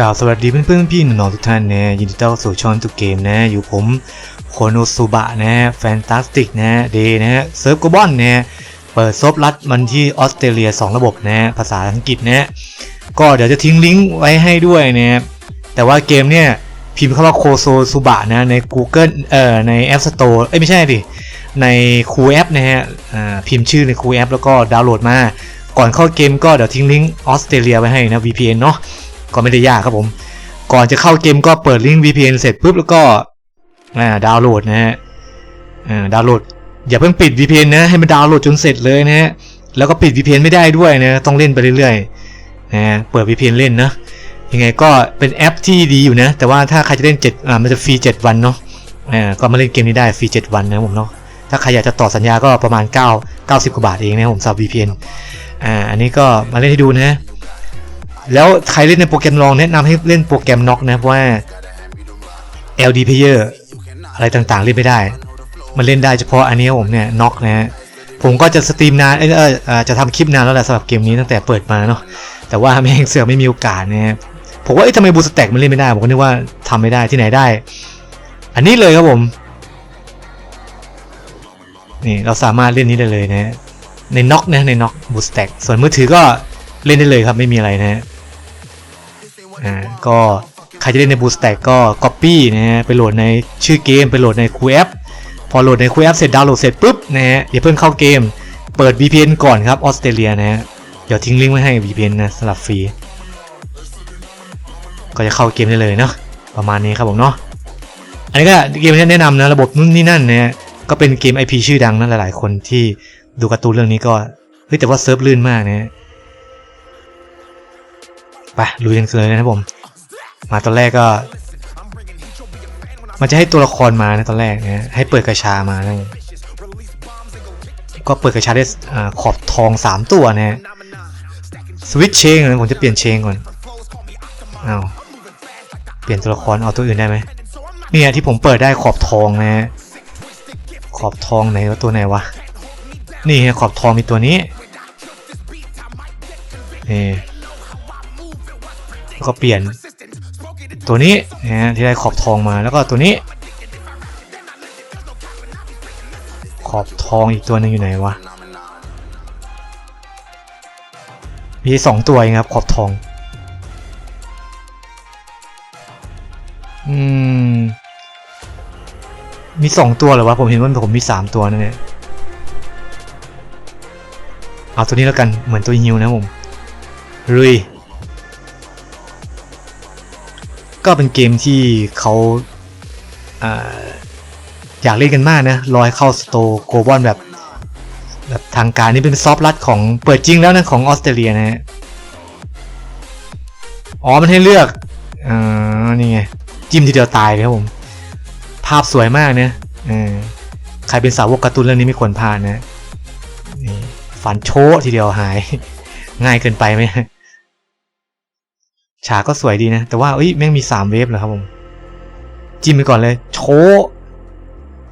กล่าวสวัสดีเพื่อนๆพี่ๆน้องๆทุกท่านนะยินดีต้อนรับสู่ช่องตุกเกมนะ อยู่ผมโคโนสุบะนะแฟนตาสติกนะเดย์นะ เซิร์ฟกบอนนะเปิดซบรัดมันที่ออสเตรเลีย 2 ระบบนะ ภาษาอังกฤษนะ ก็เดี๋ยวจะทิ้งลิงก์ไว้ให้ด้วยนะแต่ว่าเกมเนี่ยพิมพ์คำว่าโคโซสุบะนะใน Google เอ่อใน App Store เอ้ยไม่ใช่ดิ ในคูแอปนะฮะพิมพ์ชื่อในคูแอปแล้วก็ดาวน์โหลดมา ก่อนเข้าเกมก็เดี๋ยวทิ้งลิงก์ออสเตรเลียไว้ให้นะ VPN เนาะ ก็ไม่ได้ยากครับผม ก่อนจะเข้าเกมก็เปิดลิงก์ VPN เสร็จปุ๊บแล้วก็อ่าดาวน์โหลดนะฮะอ่าดาวน์โหลด อย่าเพิ่งปิด VPN นะให้มันดาวน์โหลดจนเสร็จเลยนะฮะแล้วก็ปิด VPN ไม่ได้ด้วยนะต้องเล่นไปเรื่อยๆนะฮะเปิด VPN เล่นนะยังไงก็เป็นแอปที่ดีอยู่นะ แต่ว่าถ้าใครจะเล่น7อ่ามันจะฟรี 7 วันเนาะอ่าก็มาเล่นเกมนี้ได้ฟรี 7 วันนะผมเนาะถ้าใครอยากจะต่อสัญญาก็ประมาณ 9 90 กว่าบาทเองนะผมสำหรับ VPN อ่าอันนี้ก็มาเล่นให้ดูนะ แล้วใครเล่นในโปรแกรมลองแนะนำให้เล่นโปรแกรมน็อกนะเพราะว่า LD player อะไรต่างๆ เล่นไม่ได้ มันเล่นได้เฉพาะอันนี้ผมเนี่ยน็อกนะฮะผมก็จะสตรีมนานเออจะทำคลิปนานแล้วแหละสำหรับเกมนี้ตั้งแต่เปิดมาเนาะแต่ว่าแม่งเสือไม่มีโอกาสนะฮะผมว่าเอ้ยทำไมบูสแต็กมันเล่นไม่ได้ผมก็นึกว่าทำไม่ได้ที่ไหนได้ อันนี้เลยครับผมนี่เราสามารถเล่นนี้ได้เลยนะฮะในน็อกนะในน็อกบูสแต็กส่วนมือถือก็เล่นได้เลยครับไม่มีอะไรนะฮะ อ่าก็ใครจะเล่นในบูสแต็กก็ Copy นะฮะไปโหลดในชื่อเกมไปโหลดในคูแอปพอโหลดในคูแอปเสร็จดาวน์โหลดเสร็จปุ๊บนะฮะอย่าเพิ่งเข้าเกม เปิด VPN ก่อนครับออสเตรเลียนะฮะเดี๋ยวทิ้งลิงก์ไว้ให้ VPN นะสำหรับฟรีก็จะเข้าเกมได้เลยเนาะประมาณนี้ครับผมเนาะอันนี้ก็เกมที่แนะนำนะระบบนู่นนี่นั่นนะฮะก็เป็นเกม IP ชื่อดังนะหลายๆ คนที่ดูการ์ตูนเรื่องนี้ก็เฮ้ยแต่ว่าเซิร์ฟลื่นมากนะฮะ ไปลุยกันเลยนะครับผม มาตอนแรกก็ มันจะให้ตัวละครมานะตอนแรกนะให้เปิดกระชามานะก็เปิดกระชาได้ขอบทองสามตัวนะฮะสวิตช์เชงนะผมจะเปลี่ยนเชงก่อนเอาเปลี่ยนตัวละครเอาตัวอื่นได้ไหมเนี่ยที่ผมเปิดได้ขอบทองนะฮะขอบทองไหนวะตัวไหนวะนี่ขอบทองมีตัวนี้นี่ แล้วก็เปลี่ยน ตัวนี้นะฮะที่ได้ขอบทองมาแล้วก็ตัวนี้ ขอบทองอีกตัวหนึ่งอยู่ไหนวะมีสองตัวเองครับ ขอบทอง อืม มีสองตัวเหรอวะ ผมเห็นว่าผมมีสามตัวนั่นเนี่เอาตัวนี้แล้วกัน เหมือนตัวฮิวนะผมลุย ก็เป็นเกมที่เขาอยากเล่นกันมากนะรอให้เข้าสโตร์โกลบอลแบบแบบทางการนี่เป็นซอฟต์ลัดของเปิดจริงแล้วนะของออสเตรเลียนะฮะอ๋อมันให้เลือกอ่านี่ไงจิ้มทีเดียวตายเลยครับผม ภาพสวยมากเนี่ยเอใครเป็นสาวกการ์ตูนเรื่องนี้ไม่ควรพลาดนะนฝันโชทีเดียวหาย ง่ายเกินไปไหม ฉากก็สวยดีนะ แต่ว่าเอ้ยแม่งมีสามเวฟเหรอครับผม จิ้มไปก่อนเลย โชว์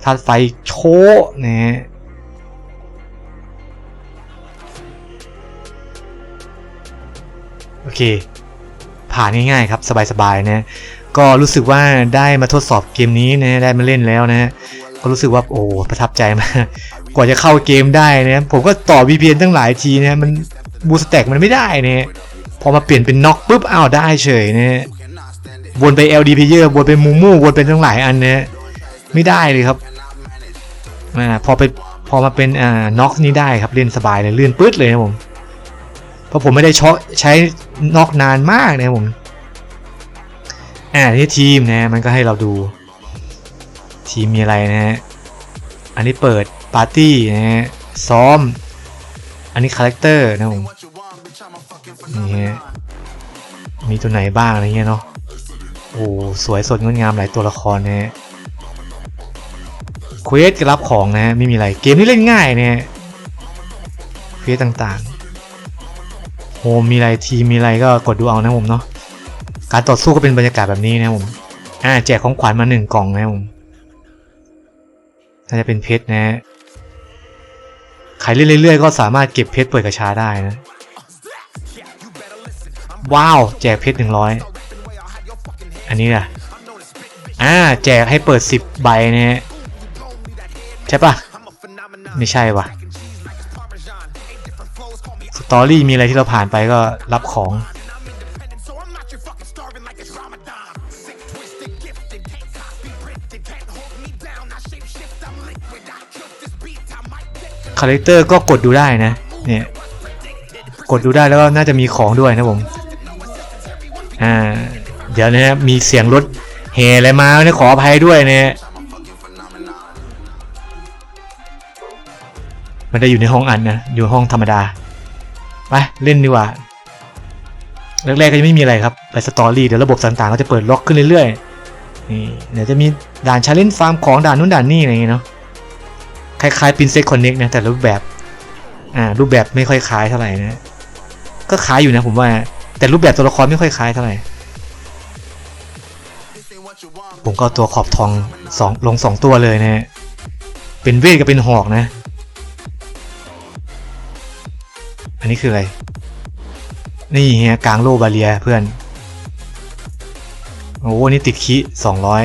ธาตุไฟโชว์นะฮะโอเค ผ่านง่ายๆครับ สบายๆนะ ก็รู้สึกว่าได้มาทดสอบเกมนี้นะได้มาเล่นแล้วนะก็รู้สึกว่าโอ้ประทับใจมาก กว่าจะเข้าเกมได้นะผมก็ต่อ VPN ตั้งหลายทีนะมันบูสแต็กมันไม่ได้นะ พอมาเปลี่ยนเป็นน็อกปุ๊บอ้าวได้เฉยเนะวนไป LD player วนไปมูมูวนไปทั้งหลายอันเนะไม่ได้เลยครับอ่าพอไปพอมาเป็นอ่าน็อกนี่ได้ครับเล่นสบายเลยเลื่อนปื๊ดเลยนะผมเพราะผมไม่ได้ช็อใช้น็อกนานมากนะผมอ่าที่ทีมนะมันก็ให้เราดู ทีมมีอะไรนะฮะอันนี้เปิดปาร์ตี้นะฮะซ้อม อันนี้คาแรคเตอร์นะผม นี่มีตัวไหนบ้างอะไรเงี้ยเนาะโอ้สวยสดงดงามหลายตัวละครนะฮะเควสก็รับของนะฮะไม่มีอะไรเกมนี้เล่นง่ายนะฮะเควสต่างๆโอ้มีอะไรทีมมีอะไรก็กดดูเอานะผมเนาะการต่อสู้ก็เป็นบรรยากาศแบบนี้นะผมอ่าแจกของขวัญมาหนึ่งกล่องนะผมน่าจะเป็นเพชรนะฮะใครเล่นเรื่อยๆก็สามารถเก็บเพชรเปิดกระชาได้นะ ว้าว แจกเพชรหนึ่งร้อยอันนี้ล่ะอ่าแจกให้เปิด10ใบนะฮะใช่ปะไม่ใช่วะสตอรี่มีอะไรที่เราผ่านไปก็รับของ คาแรคเตอร์ก็กดดูได้นะ เนี่ย กดดูได้แล้วก็น่าจะมีของด้วยนะผม อ่า เดี๋ยวนะมีเสียงรถเฮอะไรมาเนี่ยขออภัยด้วยเนะมันจะอยู่ในห้องอันนะ อยู่ห้องธรรมดา ไปเล่นดีกว่า แรกๆก็ยังไม่มีอะไรครับไปสตอรี่เดี๋ยวระบบต่างๆก็จะเปิดล็อกขึ้นเรื่อยๆ นี่เดี๋ยวจะมีด่านชาเลนจ์ฟาร์มของด่านนู้นด่านนี่อะไรอย่างเงี้ยเนาะ คล้ายๆ Princess Connect นะแต่รูปแบบ อ่า รูปแบบไม่ค่อยคล้ายเท่าไหร่นะ ก็คล้ายอยู่นะผมว่า แต่รูปแบบตัวละครไม่ค่อยคล้ายเท่าไหร่ผมก็ตัวขอบทองสองลงสองตัวเลยนะเป็นเวทกับเป็นหอกนะ อันนี้คืออะไร นี่ฮะกลางโลบาเลียเพื่อน โอ้โหนี่ติดคีสองร้อย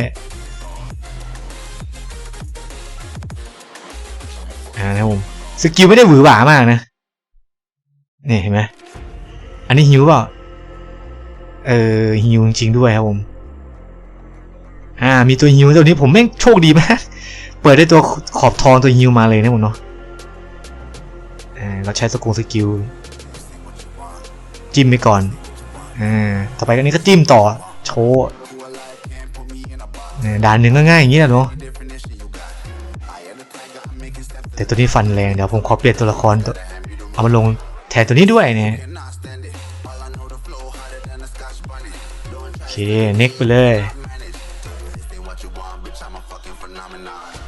อ่านะผมสกิลไม่ได้หวือหวามากนะ นี่เห็นไหมอันนี้ฮิวเปล่า เออฮิวจริงด้วยครับผม อ่า มีตัวฮิวตัวนี้ผมแม่งโชคดีมาก เปิดได้ตัวขอบทองตัวฮิวมาเลยนะผมเนาะอ่าเราใช้สกุลสกิลจิ้มไปก่อน อ่า ต่อไปก็นี้ก็จิ้มต่อ โชว์อ่าด่านหนึ่งก็ง่ายอย่างนี้แหละเนาะ แต่ตัวนี้ฟันแรงเดี๋ยวผมขอเปลี่ยนตัวละครตัวเอามาลงแทนตัวนี้ด้วยเนี่ย เคเน็กไปเลย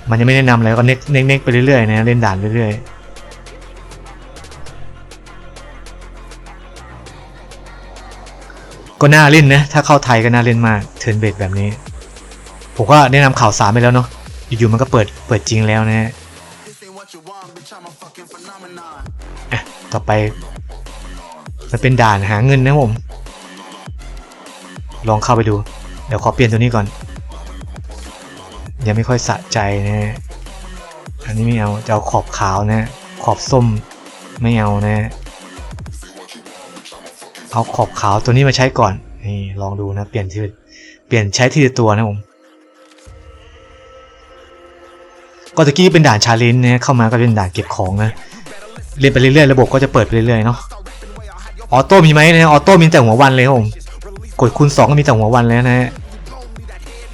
มันยังไม่แนะนำอะไรก็เน็กเน็กเน็กไปเรื่อยๆนะเล่นด่านเรื่อยๆก็น่าเล่นนะ ถ้าเข้าไทยก็น่าเล่นมากเทิร์นเบดแบบนี้ ผมก็แนะนำข่าวสารไปแล้วเนาะอยู่ๆมันก็เปิดเปิดจริงแล้วนะฮะอะต่อไป มันเป็นด่านหาเงินนะผม ลองเข้าไปดู เดี๋ยวขอเปลี่ยนตัวนี้ก่อน ยังไม่ค่อยสะใจนะฮะอันนี้ไม่เอาจะเอาขอบขาวนะ ขอบส้มไม่เอานะ เอาขอบขาวตัวนี้มาใช้ก่อน นี่ลองดูนะ เปลี่ยนทีเปลี่ยนใช้ทีละตัวนะผมก็ตะกี้เป็นด่านชาเลนจ์นะเข้ามาก็เป็นด่านเก็บของนะเล่นไปเรื่อยๆระบบก็จะเปิดไปเรื่อยๆเนาะออโต้มีไหมนะออโต้มีแต่หัววันเลยครับผม กดคูณ2ก็มีแต่หัววันแล้วนะฮะ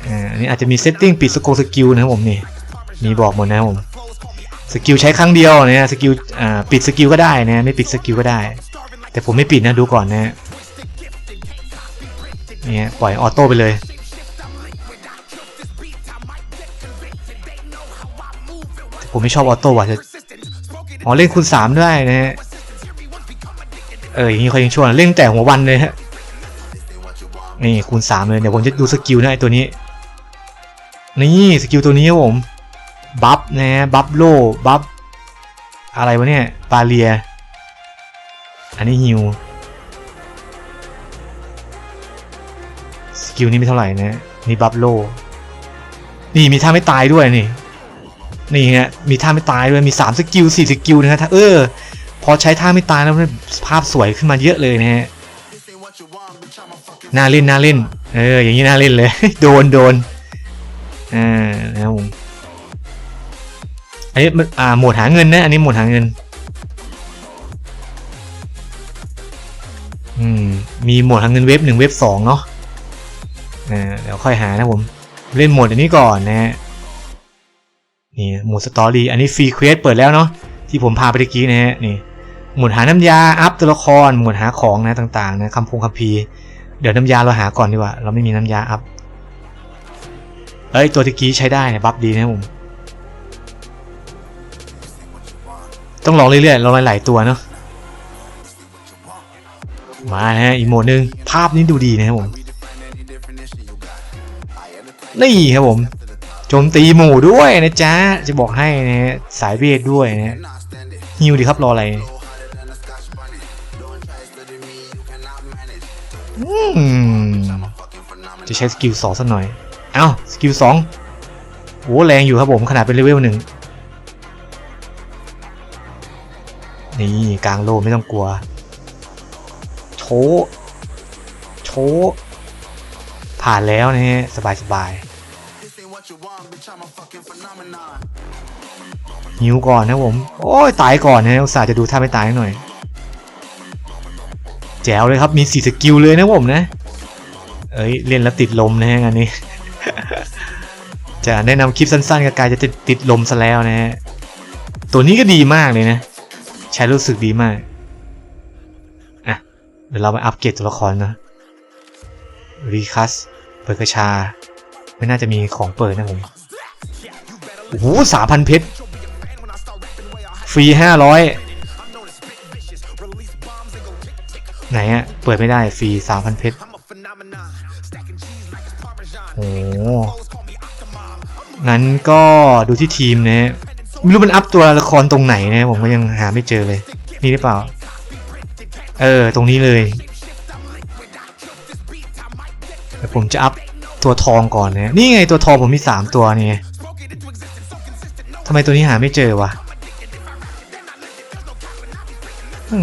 อ่าอันนี้อาจจะมีเซตติ้งปิดสกงสกิลนะครับผมนี่มีบอกหมดนะครับผมสกิลใช้ครั้งเดียวนะสกิลอ่าปิดสกิลก็ได้นะไม่ปิดสกิลก็ได้ แต่ผมไม่ปิดนะดูก่อนนะเนี่ยปล่อยออโต้ไปเลยผมไม่ชอบออโต้ว่ะจะอ๋อเล่นคูณสามด้วยนะฮะเอออย่างนี้เขายังชวยเล่นแต่หัววันเลยฮะ นี่คูณสามเลยเดี๋ยวผมจะดูสกิลนะไอตัวนี้ นี่สกิลตัวนี้ครับผมบัฟนะบัฟโลบัฟอะไรวะเนี่ยบาเลีย อันนี้ฮิวสกิลนี้ไม่เท่าไหร่นะนี่บัฟโลนี่มีท่าไม่ตายด้วยนี่ นี่ฮะมีท่าไม่ตายด้วยมี3สกิล4สกิลนะฮะเออ พอใช้ท่าไม่ตายแล้วภาพสวยขึ้นมาเยอะเลยนะฮะ น่าเล่นน่าเล่น เออ อย่างนี้น่าเล่นเลย โดนโดนอ่านะครับผมอันนี้มันอ่าโหมดหาเงินนะ อันนี้โหมดหาเงิน อืม มีโหมดหาเงินเว็บหนึ่งเว็บสองเนาะอ่าเดี๋ยวค่อยหานะผม เล่นโหมดอันนี้ก่อนนะฮะ นี่โหมดสตอรี่ อันนี้ฟรีเควสเปิดแล้วเนาะ ที่ผมพาไปตะกี้นะฮะ นี่ หมวดหาน้ำยา อัพตัวละคร หมวดหาของนะต่างๆนะคำพงคำพี เดี๋ยวน้ำยาเราหาก่อนดีกว่า เราไม่มีน้ำยาอัพ เอ้ย ตัวตะกี้ใช้ได้เนะบัฟดีนะผม ต้องลองเรื่อยๆลองหลายๆตัวเนาะ มานะฮะอีกโหมดหนึ่งภาพนี้ดูดีนะครับผม นี่ครับผม โจมตีหมู่ด้วยนะจ๊ะ จะบอกให้นะสายเวทด้วยนะฮิวดีครับรออะไร จะใช้สกิลสองสักหน่อย เอ้าสกิลสองโอ้แรงอยู่ครับผมขนาดเป็นเลเวลหนึ่งนี่กลางโลไม่ต้องกลัว โชว์โชว์ผ่านแล้วนะฮะสบายสบายหิวก่อนนะผม โอ้ยตายก่อนนะอุตส่าห์จะดูท่าไม่ตายหน่อย แจ๋วเลยครับมีสี่สกิลเลยนะผมนะ เอ้ยเล่นแล้วติดลมนะฮะงานนี้ จะแนะนำคลิปสั้นๆกับกายจะติดติดลมซะแล้วนะฮะตัวนี้ก็ดีมากเลยนะ ใช้รู้สึกดีมากอะเดี๋ยวเราไปอัปเกรดตัวละครนะรีคัสเปิดกระชา ไม่น่าจะมีของเปิดนะผมโอ้โหสามพันเพชรฟรีห้าร้อย ไหนอะเปิดไม่ได้ฟรีสามพันเพชรโอ้งั้นก็ดูที่ทีมนะไม่รู้มันอัพตัวละครตรงไหนนะผมก็ยังหาไม่เจอเลย นี่หรือเปล่า เออ ตรงนี้เลยแต่ผมจะอัพตัวทองก่อนนะนี่ไงตัวทองผมมีสามตัวนี่ทำไมตัวนี้หาไม่เจอวะ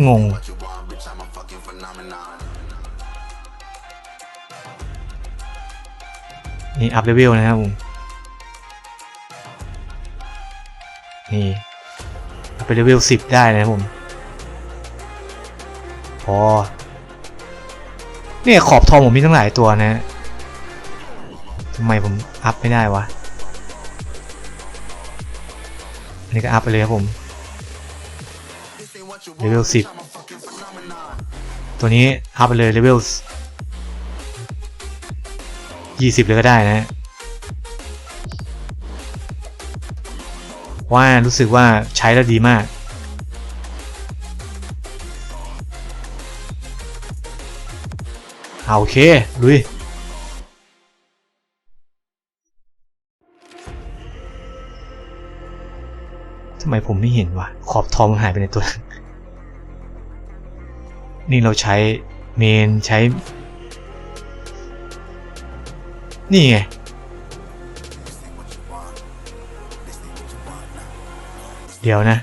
งง นี่อัพเลเวลนะครับผมนี่อัพไปเลเวลสิบได้นะครับผมพอเนี่ยขอบทองผมมีทั้งหลายตัวนะทำไมผมอัพไม่ได้วะอันนี้ก็อัพไปเลยครับผมเลเวลสิบตัวนี้อัพไปเลยเลเวล ยี่สิบเลยก็ได้นะว่ารู้สึกว่าใช้แล้วดีมาก เอาโอเค ลุยทำไมผมไม่เห็นวะ ขอบทองหายไปในตัว นี่เราใช้เมนใช้ นี่ไง เดี๋ยวนะ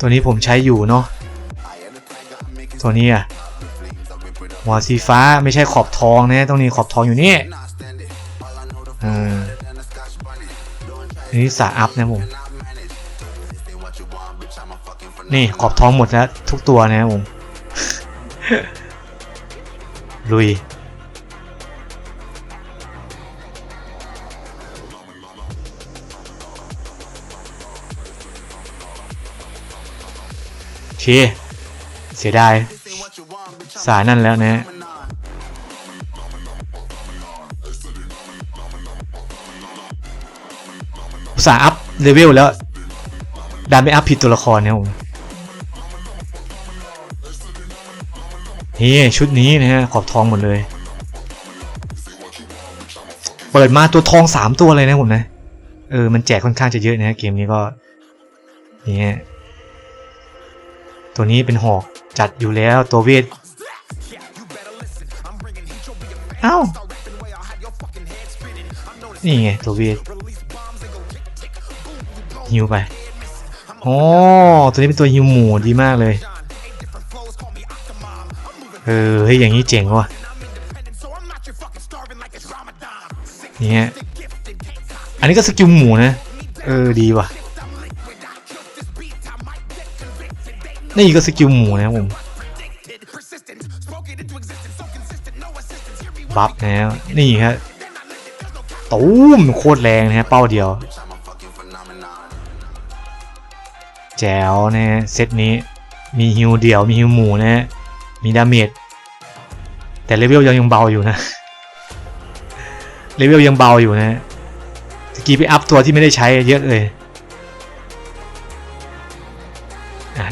ตัวนี้ผมใช้อยู่เนาะ ตัวนี้อะหัวสีฟ้าไม่ใช่ขอบทองนะต้องนี่ขอบทองอยู่นี่อ่าอันนี้สาอัพนะผม นี่ขอบทองหมดแล้วทุกตัวนะผม ลุย โอเค เสียดาย สายนั่นแล้วนะอุตส่าห์อัพเลเวลแล้ว ดันไปอัพผิดตัวละครเนี่ยผม นี่ชุดนี้นะฮะขอบทองหมดเลย เปิดมาตัวทองสามตัวเลยนะผมนะ เออมันแจกค่อนข้างจะเยอะนะเกมนี้ก็นี่ตัวนี้เป็นหอกจัดอยู่แล้วตัวเวทเอ้านี่ไงตัวเวทฮิวไปอ๋อตัวนี้เป็นตัวฮิวหมูดีมากเลย เออเฮ้ยอย่างนี้เจ๋งว่ะนี่ฮะอันนี้ก็สกิลหมูนะ เออดีว่ะนี่ก็สกิลหมูนะผมบัฟแล้วนี่ครับตูมโคตรแรงนะฮะเป้าเดียวแจ๋วนะฮะเซตนี้มีฮิวเดี่ยวมีฮิวหมูนะฮะมีดาเมจ แต่เลเวลยังยังเบาอยู่นะเลเวลยังเบาอยู่นะตะกี้ไปอัพตัวที่ไม่ได้ใช้เยอะเลย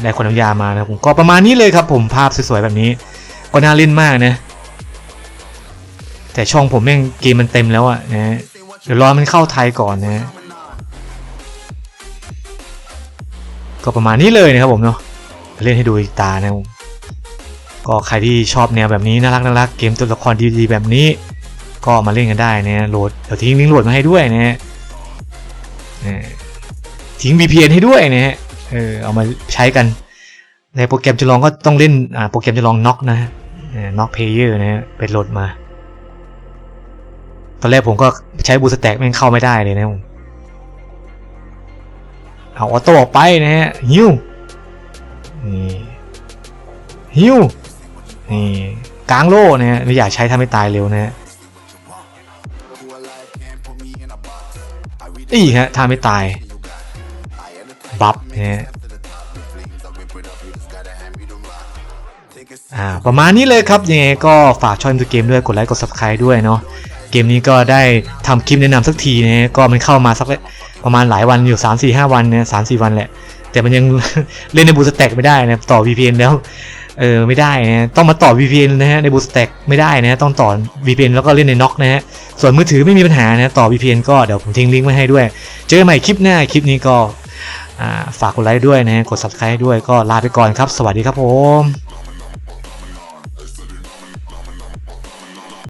ได้คนน้ำยามานะผมก็ประมาณนี้เลยครับผมภาพสวยๆแบบนี้ ก็น่าเล่นมากนะ แต่ช่องผมแม่งเกมมันเต็มแล้วอะนะเดี๋ยวรอมันเข้าไทยก่อนนะ ก็ประมาณนี้เลยนะครับผมเนาะเล่นให้ดูอีกตานะผม ก็ใครที่ชอบแนวแบบนี้น่ารักน่ารักเกมตัวละครดีๆแบบนี้ ก็มาเล่นกันได้นะโหลดเดี๋ยวทิ้งลิงก์โหลดมาให้ด้วยนะฮะเออทิ้ง VPN ให้ด้วยนะฮะเออเอามาใช้กัน ในโปรแกรมจะลองก็ต้องเล่นอ่าโปรแกรมจะลองน็อกนะฮะน็อกเพเยอร์นะฮะไปโหลดมา ตอนแรกผมก็ใช้บูสแต็กแม่งเข้าไม่ได้เลยนะผมเอาออโต้ออกไปนะฮะฮิวนี่ฮิว นี่กลางโล่นะฮะไม่อยากใช้ทำให้ตายเร็วนะฮะนี่ฮะทำให้ตาย บัฟนะฮะอ่าประมาณนี้เลยครับ ยังไงก็ฝากช่องตัวเกมด้วยกดไลค์กด subscribe ด้วยเนาะเกมนี้ก็ได้ทำคลิปแนะนำสักทีนะฮะก็มันเข้ามาสักประมาณหลายวันอยู่ 3 4 5 วันเนี่ยสามสี่วันแหละ แต่มันยัง เล่นในบูสแต็กไม่ได้นะต่อ VPN แล้วเออไม่ได้นะต้องมาต่อ VPN นะฮะในบูสแต็กไม่ได้นะต้องต่อ VPN แล้วก็เล่นในน็อกนะฮะส่วนมือถือไม่มีปัญหานะต่อ VPN ก็เดี๋ยวผมทิ้งลิงก์ไว้ให้ด้วย เจอกันใหม่คลิปหน้าคลิปนี้ก็ฝากกดไลค์ด้วยนะฮะกด subscribe ด้วยก็ลาไปก่อนครับ สวัสดีครับผม